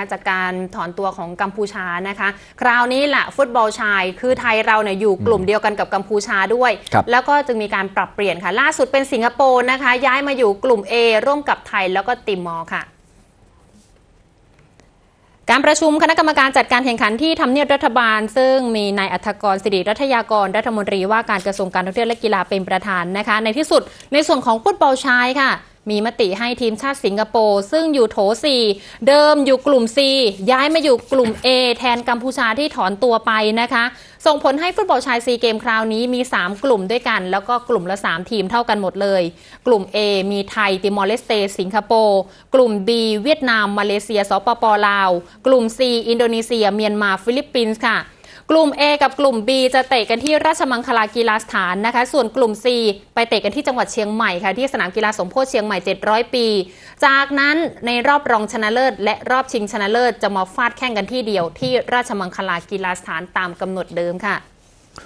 จากการถอนตัวของกัมพูชานะคะ คราวนี้แหละฟุตบอลชาย คือไทยเราเนี่ยอยู่กลุ่มเดียวกันกับกัมพูชาด้วยครับแล้วก็จึงมีการปรับเปลี่ยนค่ะ ล่าสุดเป็นสิงคโปร์นะคะ ย้ายมาอยู่กลุ่ม A ร่วมกับไทยแล้วก็ติมอร์ค่ะการประชุมคณะกรรมการจัดการแข่งขันที่ทำเนียบรัฐบาล ซึ่งมีนายอัธกรสิริรัตยากรรัฐมนตรีว่าการกระทรวงการท่องเที่ยวและกีฬาเป็นประธานนะคะ ในที่สุดในส่วนของฟุตบอลชายค่ะ มีมติให้ทีมชาติสิงคโปร์ซึ่งอยู่โถ 4 เดิมอยู่กลุ่ม C ย้ายมาอยู่กลุ่ม A แทนกัมพูชาที่ถอนตัวไปนะคะ ส่งผลให้ฟุตบอลชายซีเกมคราวนี้มี 3 กลุ่มด้วยกัน แล้วก็กลุ่มละ 3 ทีมเท่ากันหมดเลย กลุ่ม A มีไทยติมอร์เลสเตสิงคโปร์กลุ่ม B เวียดนาม มาเลเซียสปปลาว กลุ่ม C อินโดนีเซีย เมียนมาฟิลิปปินส์ค่ะ กลุ่ม A กับกลุ่ม B จะเตะกันที่ราชมังคลากีฬาสถานนะคะ ส่วนกลุ่ม C ไปเตะกันที่จังหวัดเชียงใหม่ค่ะ ที่สนามกีฬาสมโพธิเชียงใหม่ 700 ปี จากนั้นในรอบรองชนะเลิศ และรอบชิงชนะเลิศจะมาฟาดแข่งกันที่เดียวที่ราชมังคลากีฬาสถานตามกำหนดเดิมค่ะ